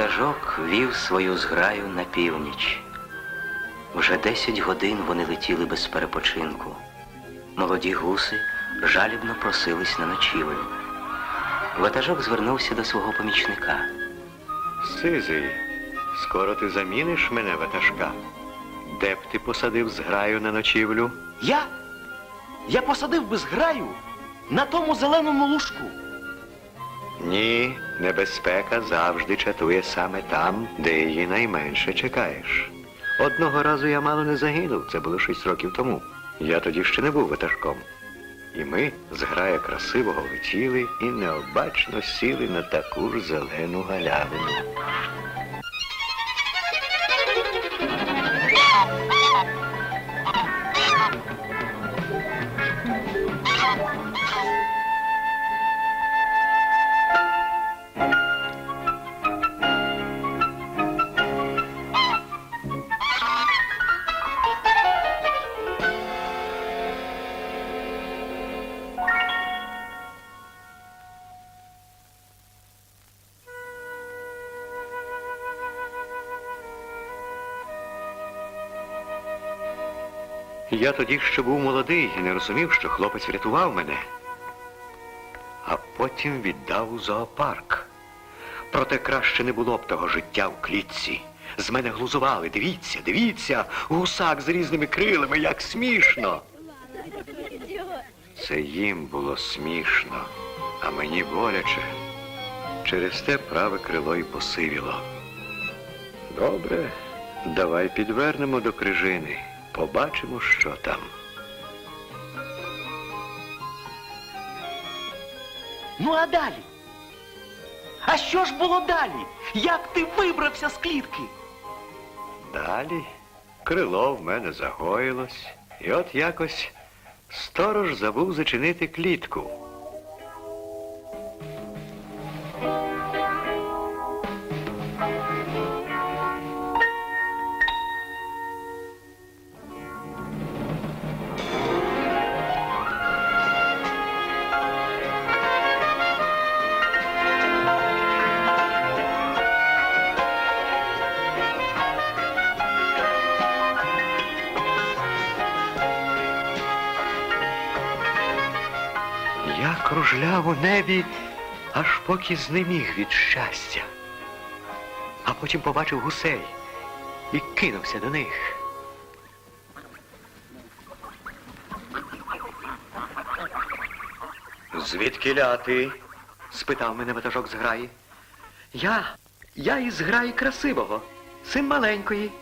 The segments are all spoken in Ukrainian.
Ватажок вів свою зграю на північ. Вже десять годин вони летіли без перепочинку. Молоді гуси жалібно просились на ночівлю. Ватажок звернувся до свого помічника. Сизий, скоро ти заміниш мене ватажка. Де б ти посадив зграю на ночівлю? Я? Я посадив би зграю на тому зеленому лужку. Ні, небезпека завжди чатує саме там, де її найменше чекаєш. Одного разу я мало не загинув, це було шість років тому. Я тоді ще не був ватажком. І ми, зграя красивого, летіли і необачно сіли на таку ж зелену галявину. Я тоді ще був молодий і не розумів, що хлопець врятував мене. А потім віддав у зоопарк. Проте краще не було б того життя в клітці. З мене глузували. Дивіться, дивіться, гусак з різними крилами, як смішно. Це їм було смішно, а мені боляче. Через те праве крило й посивіло. Добре, давай підвернемо до крижини. Побачимо, що там. Ну а далі? А що ж було далі? Як ти вибрався з клітки? Далі крило в мене загоїлось, і от якось сторож забув зачинити клітку. Я кружляв у небі, аж поки знеміг від щастя. А потім побачив гусей і кинувся до них. Звідки ляти? спитав мене ватажок з граї. Я, я із граї красивого, син маленької.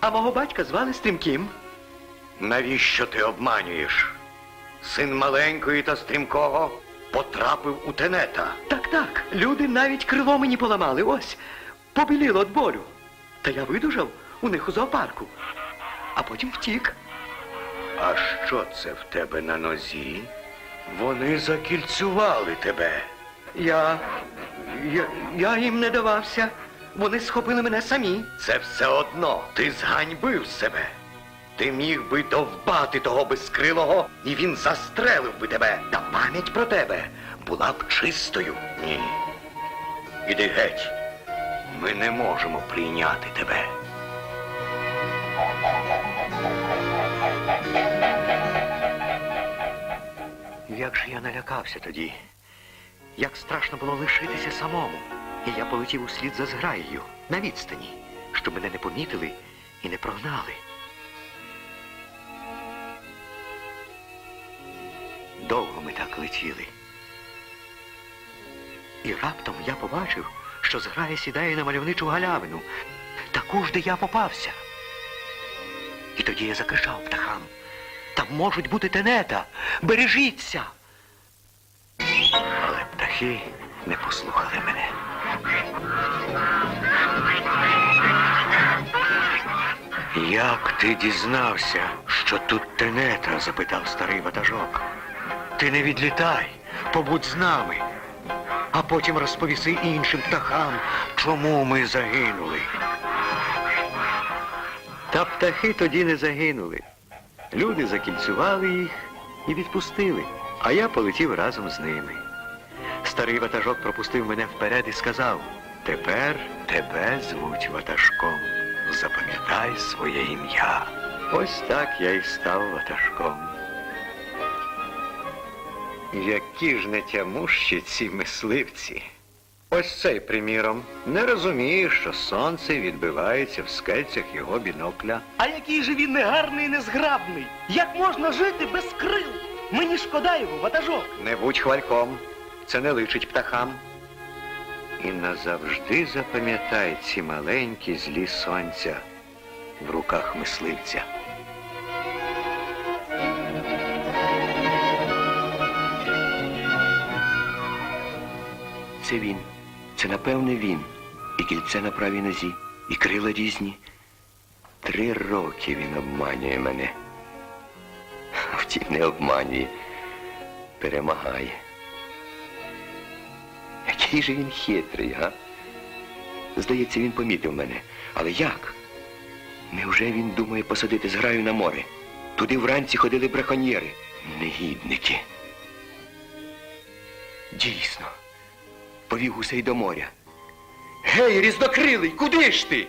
А мого батька звали Стрімким. Навіщо ти обманюєш? Син маленької та стрімкого потрапив у тенета. Так, так. Люди навіть крило мені поламали. Ось, побіліло від болю. Та я видужав у них у зоопарку. А потім втік. А що це в тебе на нозі? Вони закільцювали тебе. Я. Я, я їм не давався. Вони схопили мене самі. Це все одно. Ти зганьбив себе. Ти міг би довбати того безкрилого, і він застрелив би тебе. Та пам'ять про тебе була б чистою. Ні. Іди геть. Ми не можемо прийняти тебе. Як же я налякався тоді. Як страшно було лишитися самому. І я полетів услід за зграєю на відстані, щоб мене не помітили і не прогнали. Довго ми так летіли. І раптом я побачив, що зграя сідає на мальовничу галявину, таку ж, де я попався. І тоді я закричав птахам. Там можуть бути тенета. Бережіться. Але птахи не послухали мене. Як ти дізнався, що тут тенета? запитав старий ватажок. Ти не відлітай, побудь з нами, а потім розповіси іншим птахам, чому ми загинули. Та птахи тоді не загинули. Люди закільцювали їх і відпустили, а я полетів разом з ними. Старий ватажок пропустив мене вперед і сказав, тепер тебе звуть ватажком. Запам'ятай своє ім'я. Ось так я і став ватажком. Які ж нетямущі ці мисливці. Ось цей, приміром, не розуміє, що сонце відбивається в скельцях його бінокля. А який же він негарний і незграбний. Як можна жити без крил? Мені шкода його, ватажок. Не будь хвальком, це не личить птахам. І назавжди запам'ятай ці маленькі злі сонця в руках мисливця. Це він. Це напевне він. І кільце на правій нозі, і крила різні. Три роки він обманює мене. Втім, не обманює, перемагає. Який же він хитрий, га? Здається, він помітив мене. Але як? Невже він думає посадити зграю на море? Туди вранці ходили браконьєри. Негідники. Дійсно повів гусей до моря. Гей, різнокрилий, куди ж ти?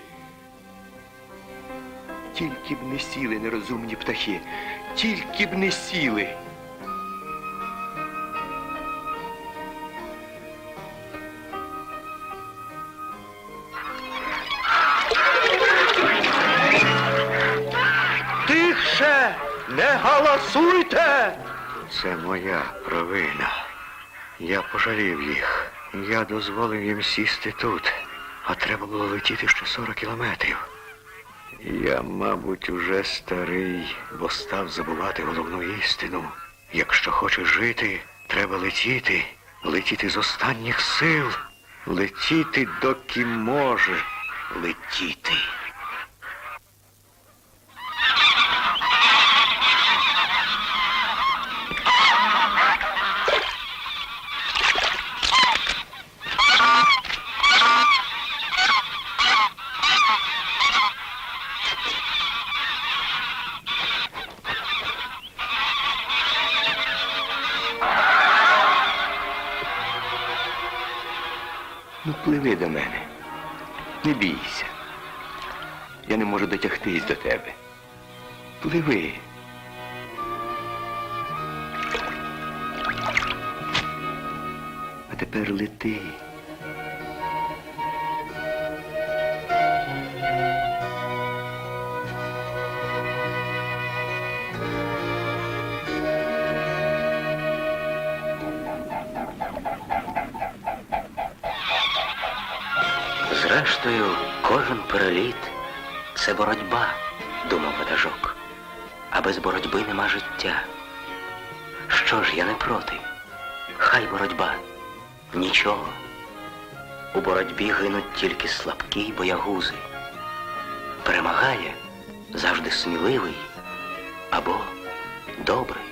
Тільки б не сіли нерозумні птахи, тільки б не сіли. Тихше! Не галасуйте! Це моя провина. Я пожалів їх. Я дозволив їм сісти тут, а треба було летіти ще 40 кілометрів. Я, мабуть, уже старий, бо став забувати головну істину. Якщо хочеш жити, треба летіти, летіти з останніх сил, летіти, доки може летіти. Ну, пливи до мене. Не бійся. Я не можу дотягтись до тебе. Пливи. А тепер лети. Зрештою, кожен переліт це боротьба, думав ватажок. А без боротьби нема життя. Що ж, я не проти. Хай боротьба. Нічого. У боротьбі гинуть тільки слабкі боягузи. Перемагає завжди сміливий або добрий.